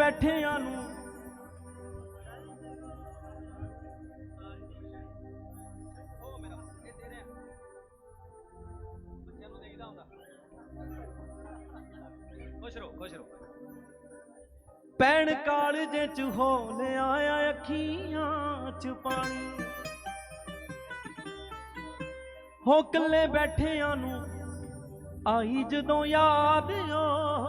ਬੈਠਿਆਂ ਨੂੰ। ਖੁਸ਼ ਰਹੋ ਖੁਸ਼ ਰਹੋ। ਪੈਣ ਕਾਲਜੇ ਚ ਹੋ ਲਿਆਇਆ ਅੱਖੀਆਂ ਚ ਪਾਣੀ। ਹੋ ਕੱਲੇ ਬੈਠਿਆਂ ਨੂੰ ਆਈ ਜਦੋਂ ਯਾਦ ਪੁਰਾਣੀ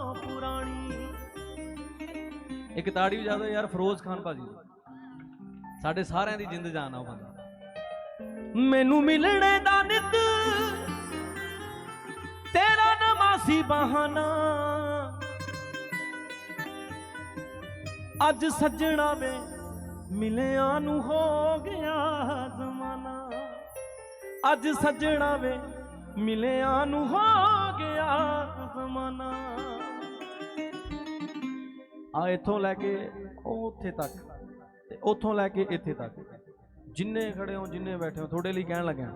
ਇੱਕ ਤਾੜੀ ਵਜਾ ਦਿਓ ਯਾਰ, ਫਿਰੋਜ਼ ਖਾਨ ਭਾਜੀ ਸਾਡੇ ਸਾਰਿਆਂ ਦੀ ਜਿੰਦ ਜਾਨ ਆ ਉਹ ਬੰਦਾ। ਮੈਨੂੰ ਮਿਲਣੇ ਦਾ ਨਿਤ, ਤੇਰਾ ਨਮਾਸੀ ਬਹਾਨਾ। ਅੱਜ ਸੱਜਣਾ ਵੇ ਮਿਲਿਆ ਨੂੰ ਹੋ ਗਿਆ ਜ਼ਮਾਨਾ। ਅੱਜ ਸੱਜਣਾ ਵੇ ਮਿਲਿਆ ਨੂੰ ਹੋ ਗਿਆ ਜ਼ਮਾਨਾ। ਆ ਇੱਥੋਂ ਲੈ ਕੇ ਉਹ ਉੱਥੇ ਤੱਕ, ਤੇ ਉੱਥੋਂ ਲੈ ਕੇ ਇੱਥੇ ਤੱਕ। ਜਿੰਨੇ ਖੜੇ ਹੋ, ਜਿੰਨੇ ਬੈਠੇ ਹੋ, ਤੁਹਾਡੇ ਲਈ ਕਹਿਣ ਲੱਗਿਆ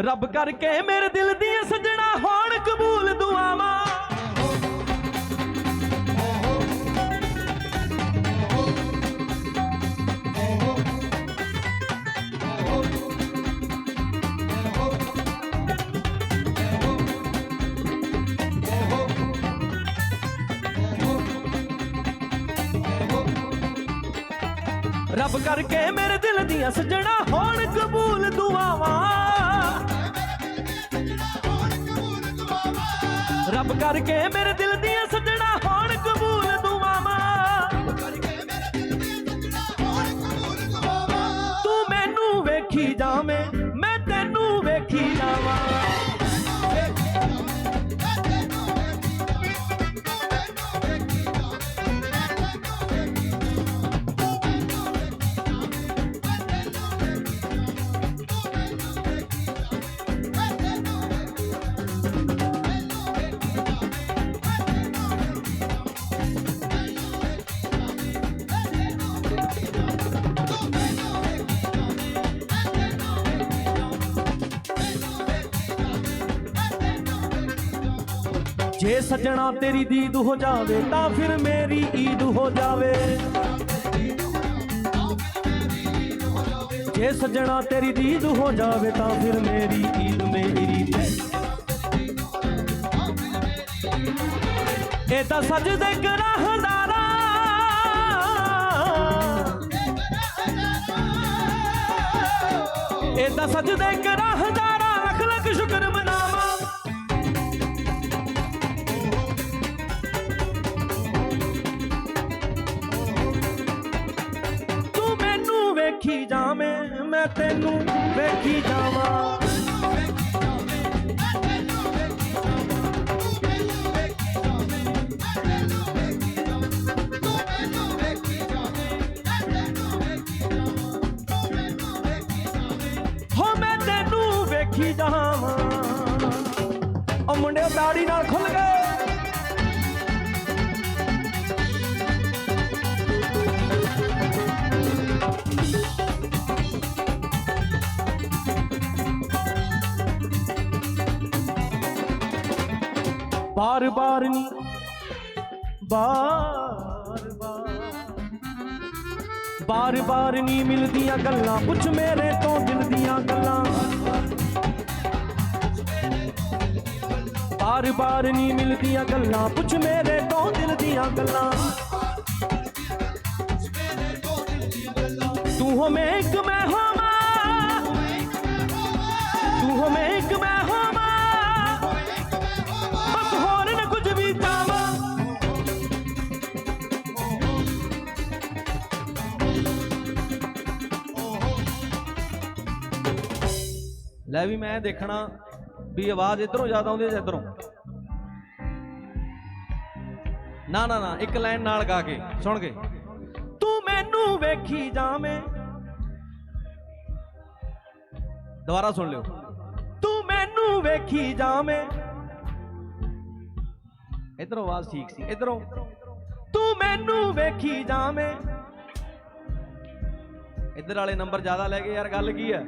ਰੱਬ ਕਰਕੇ ਮੇਰੇ ਦਿਲ ਦੀਆਂ ਸੱਜਣਾ ਹੋਣ ਕਬੂਲ ਦੁਆਵਾਂ। ਰੱਬ ਕਰਕੇ ਮੇਰੇ ਦਿਲ ਦੀਆਂ ਸੱਜਣਾ ਹੋਣ ਕਬੂਲ ਦੁਆਵਾਂ। ਰੱਬ ਕਰਕੇ ਮੇਰੇ ਦਿਲ ਦੀਆਂ ਸੱਜਣਾ ਹੋਣ ਕਬੂਲ ਦੁਆਵਾਂ। ਤੂੰ ਮੈਨੂੰ ਵੇਖੀ ਜਾਵੇਂ। ਜੇ ਸੱਜਣਾ ਤੇਰੀ ਦੀਦ ਹੋ ਜਾਵੇ ਤਾਂ ਫਿਰ ਮੇਰੀ ਈਦ ਹੋ ਜਾਵੇ। ਜੇ ਸੱਜਣਾ ਤੇਰੀ ਦੀਦ ਹੋ ਜਾਵੇ ਤਾਂ ਫਿਰ ਮੇਰੀ ਈਦ ਮੇਰੀ ਇਹ ਤਾਂ ਸਜਦੇ ਕਰਾਹਦਾਰਾ ਇਹ ਤਾਂ ਸਜਦੇ ਕਰਾਹਦਾਰਾ ਲੱਖ ਸ਼ੁਕਰ ਮੈਂ ਤੈਨੂੰ ਵੇਖੀ ਜਾਵਾਂ। ਮੈਂ ਤੈਨੂੰ ਵੇਖੀ ਜਾਵਾਂ। ਉਹ ਮੁੰਡੇ ਦਾੜੀ ਨਾਲ ਖੁੱਲ ਗਏ। ਬਾਰ ਬਾਰ ਨੀ, ਬਾਰ ਬਾਰ। ਬਾਰ ਬਾਰ ਨੀ ਮਿਲਦੀਆਂ ਗੱਲਾਂ, ਪੁੱਛ ਮੇਰੇ ਤੋਂ ਦਿਲ ਦੀਆਂ ਗੱਲਾਂ। ਬਾਰ ਬਾਰ ਨੀ ਮਿਲਦੀਆਂ ਗੱਲਾਂ, ਪੁੱਛ ਮੇਰੇ ਤੋਂ ਦਿਲ ਦੀਆਂ ਗੱਲਾਂ। ਤੂੰ ਹੋਵੇਂ ਇੱਕ ਮੈਂ ਹੋਵਾਂ, ਤੂੰ ਹੋਵੇਂ ਇੱਕ ਮੈਂ ਲੈ ਵੀ ਮੈਂ ਦੇਖਣਾ ਵੀ ਆਵਾਜ਼ ਇਧਰੋਂ ਜ਼ਿਆਦਾ ਆਉਂਦੀ ਹੈ ਜਾਂ ਇਧਰੋਂ? ਨਾ ਨਾ ਨਾ, ਇੱਕ ਲਾਈਨ ਨਾਲ ਗਾ ਕੇ, ਸੁਣ ਕੇ। ਤੂੰ ਮੈਨੂੰ ਵੇਖੀ ਜਾਵੇਂ। ਦੁਬਾਰਾ ਸੁਣ ਲਿਓ। ਤੂੰ ਮੈਨੂੰ ਵੇਖੀ ਜਾਵੇਂ। ਇਧਰੋਂ ਆਵਾਜ਼ ਠੀਕ ਸੀ, ਇਧਰੋਂ। ਤੂੰ ਮੈਨੂੰ ਵੇਖੀ ਜਾਵੇਂ। ਇੱਧਰ ਵਾਲੇ ਨੰਬਰ ਜ਼ਿਆਦਾ ਲੈ ਗਏ ਯਾਰ, ਗੱਲ ਕੀ ਹੈ?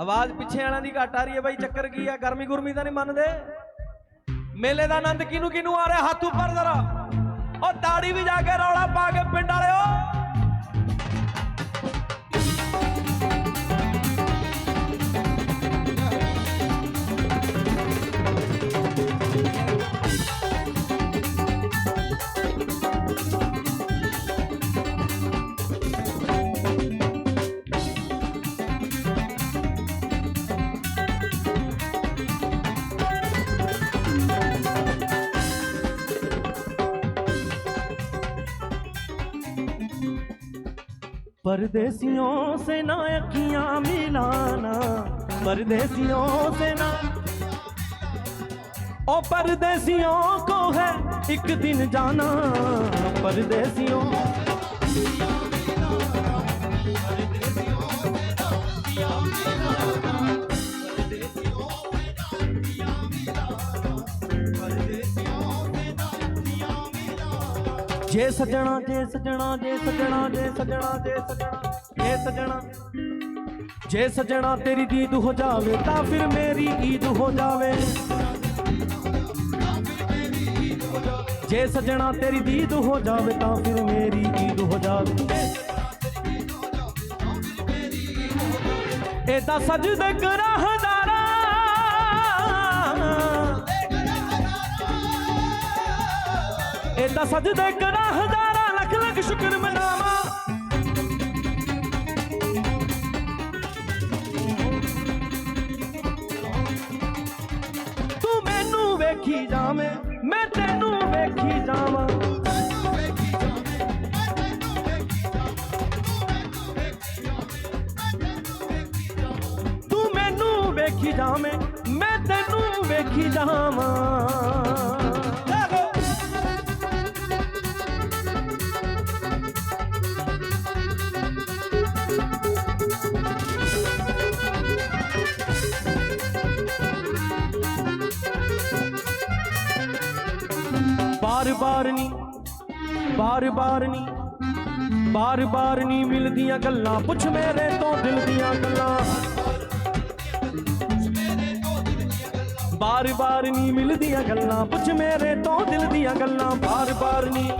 ਆਵਾਜ਼ ਪਿੱਛੇ ਵਾਲਿਆਂ ਦੀ ਘੱਟ ਆ ਰਹੀ ਹੈ ਬਾਈ, ਚੱਕਰ ਕੀ ਆ? ਗਰਮੀ ਗੁਰਮੀ ਤਾਂ ਨਹੀਂ ਮੰਨਦੇ? ਮੇਲੇ ਦਾ ਆਨੰਦ ਕਿਹਨੂੰ ਕਿਹਨੂੰ ਆ ਰਿਹਾ? ਹੱਥ ਉੱਪਰ ਜ਼ਰਾ। ਤਾੜੀ ਵੀ ਜਾ ਕੇ ਰੌਲਾ ਪਾ ਕੇ ਪਿੰਡ ਵਾਲਿਓ। परदेसियों से ना अखियां मिलाना परदेसियों से ना ओ परदेसियों को है एक दिन जाना परदेसियों ਜੇ ਸਜਣਾ ਜੇ ਸਜਣਾ ਜੇ ਸਜਣਾ ਜੇ ਸਜਣਾ ਜੇ ਸਜਣਾ ਜੇ ਸਜਣਾ। ਜੇ ਸਜਣਾ ਤੇਰੀ ਦੀਦ ਹੋ ਜਾਵੇ ਤਾਂ ਫਿਰ ਮੇਰੀ ਈਦ ਹੋ ਜਾਵੇ। ਜੇ ਸਜਣਾ ਤੇਰੀ ਦੀਦ ਹੋ ਜਾਵੇ ਤਾਂ ਫਿਰ ਮੇਰੀ ਈਦ ਹੋ ਜਾਵੇ। ਇਹ ਤਾਂ ਸਜਦੇ ਕਰਾਹਦਾਰਾ ਇਹ ਤਾਂ ਸਜਦੇ ਕਰਾਹਦਾਰਾ ਲੱਖ ਲੱਖ ਸ਼ੁਕਰ ਮਨਾਵਾ। ਤੂੰ ਮੈਨੂੰ ਵੇਖੀ ਜਾਵੇਂ, ਮੈਂ ਤੈਨੂੰ ਵੇਖੀ ਜਾਵਾਂ। ਤੂੰ ਮੈਨੂੰ ਵੇਖੀ ਜਾਵੇਂ, ਮੈਂ ਤੈਨੂੰ ਵੇਖੀ ਜਾਵਾਂ। ਬਾਰ ਬਾਰ ਨੀ ਬਾਰ ਬਾਰ ਨੀ ਬਾਰ ਬਾਰ ਨੀ ਮਿਲਦੀਆਂ ਗੱਲਾਂ। ਪੁੱਛ ਮੇਰੇ ਤੋਂ ਦਿਲ ਦੀਆਂ ਗੱਲਾਂ। ਬਾਰ ਬਾਰ ਨੀ ਮਿਲਦੀਆਂ ਗੱਲਾਂ। ਪੁੱਛ ਮੇਰੇ ਤੋਂ ਦਿਲ ਦੀਆਂ ਗੱਲਾਂ। ਬਾਰ ਬਾਰ ਨੀ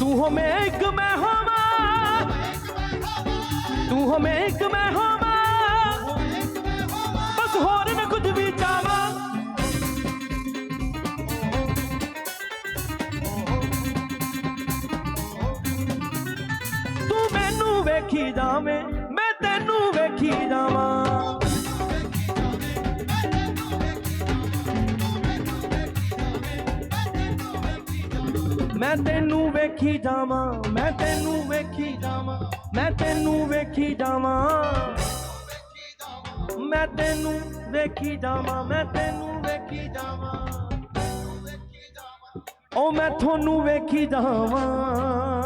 ਤੂੰ ਹੋ ਮੈਂ ਇੱਕ ਮੈਂ ਹੋਵਾਂ। ਤੂੰ ਹੋ ਮੈਂ ਇੱਕ ਮੈਂ ਹੋਵਾਂ। ਵੇਖੀ ਜਾਵੇਂ, ਮੈਂ ਤੈਨੂੰ ਵੇਖੀ ਜਾਵਾਂ। ਮੈਂ ਤੈਨੂੰ ਵੇਖੀ ਜਾਵਾਂ, ਮੈਂ ਤੈਨੂੰ ਵੇਖੀ ਜਾਵਾਂ, ਮੈਂ ਤੈਨੂੰ ਵੇਖੀ ਜਾਵਾਂ। ਮੈਂ ਤੈਨੂੰ ਵੇਖੀ ਜਾਵਾਂ, ਮੈਂ ਤੈਨੂੰ ਵੇਖੀ ਜਾਵਾਂ। ਓ ਮੈਂ ਤੁਹਾਨੂੰ ਵੇਖੀ ਜਾਵਾਂ।